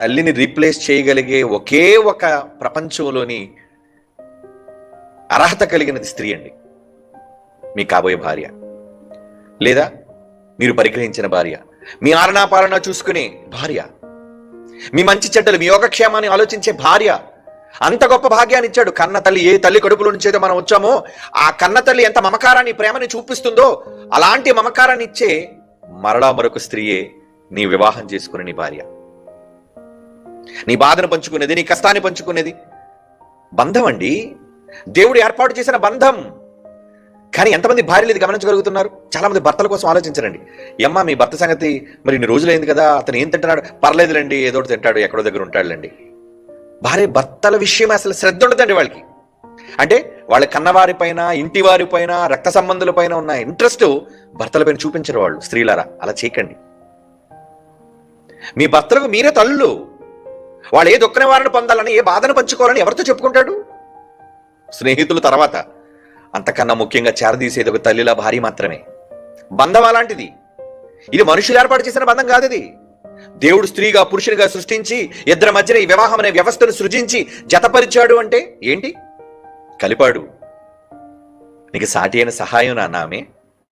తల్లిని రీప్లేస్ చేయగలిగే ఒకే ఒక ప్రపంచంలోని అర్హత కలిగినది స్త్రీ అండి. మీ కాబోయే భార్య. లేదా మీరు పరిగ్రహించిన భార్య. మీ ఆరణాపాలన చూసుకునే భార్య. మీ మంచి చెడ్డలు మీ యోగక్షేమాన్ని ఆలోచించే భార్య. అంత గొప్ప భాగ్యాన్ని ఇచ్చాడు. కన్న తల్లి ఏ తల్లి కడుపులో నుంచేదో మనం వచ్చామో ఆ కన్న తల్లి ఎంత మమకారాన్ని ప్రేమని చూపిస్తుందో అలాంటి మమకారాన్ని ఇచ్చే మరలా మరొక స్త్రీయే నీ వివాహం చేసుకుని నీ భార్య. నీ బాధను పంచుకునేది నీ కష్టాన్ని పంచుకునేది. బంధం అండి. దేవుడు ఏర్పాటు చేసిన బంధం. కానీ ఎంతమంది భార్యలు ఇది గమనించగలుగుతున్నారు? చాలా మంది భర్తల కోసం ఆలోచించరండి. ఎమ్మ మీ భర్త సంగతి మరి ఇన్ని రోజులైంది కదా అతను ఏం తింటున్నాడు? పర్లేదులేండి ఏదో తింటాడు ఎక్కడో దగ్గర ఉంటాడులేండి. భార్య భర్తల విషయం అసలు శ్రద్ధ ఉండదండి వాళ్ళకి. అంటే వాళ్ళ కన్నవారి పైన ఇంటి వారి పైన రక్త సంబంధుల పైన ఉన్న ఇంట్రెస్ట్ భర్తల పైన చూపించరు వాళ్ళు స్త్రీలారా. అలా చేయకండి. మీ భర్తలకు మీరే తల్లు. వాళ్ళు ఏ దుఃఖ నివారణ పొందాలని ఏ బాధను పంచుకోవాలని ఎవరితో చెప్పుకుంటాడు? స్నేహితుల తర్వాత. అంతకన్నా ముఖ్యంగా చేరదీసేది ఒక తల్లిలా భార్య మాత్రమే. బంధం అలాంటిది. ఇది మనుషులు ఏర్పాటు చేసిన బంధం కాదు ఇది దేవుడు స్త్రీగా పురుషునిగా సృష్టించి ఇద్దరి మధ్యన ఈ వివాహం అనే వ్యవస్థను సృజించి జతపరిచాడు అంటే ఏంటి? కలిపాడు. నీకు సాటి అయిన సహాయం నా నామే